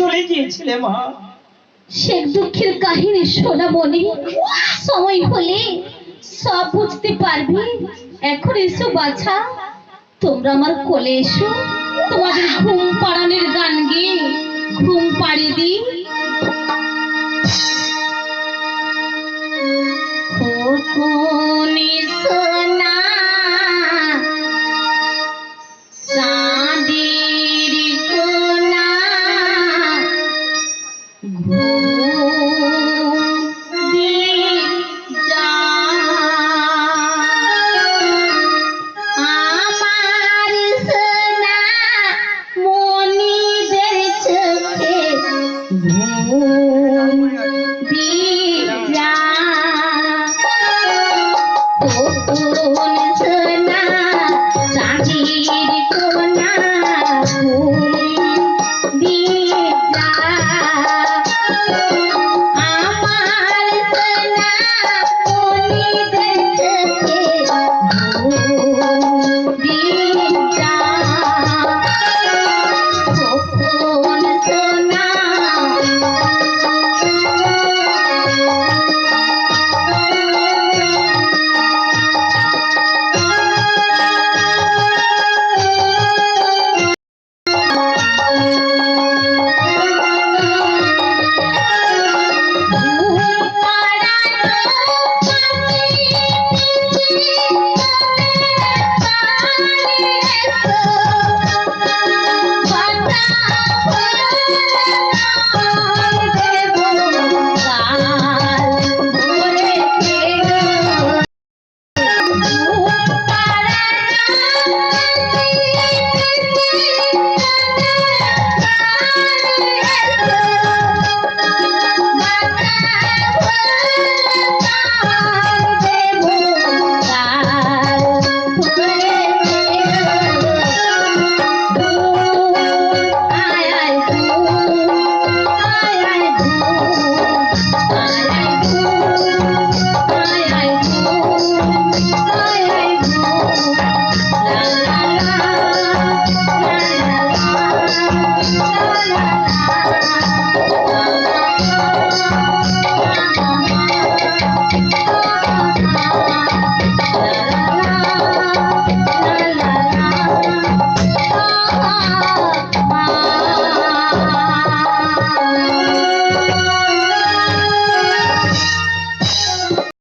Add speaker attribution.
Speaker 1: চলে গিয়েছিলে মা।
Speaker 2: সে দুঃখের কাহিনী শোনা মনে। সময় হলে সব বুঝতে পারবি। এখন এসো বাছা, তোমরা আমার কোলে এসো। তোমাদের ঘুম পাড়ানোর গান গিয়ে ঘুম পাড়ি দি কোন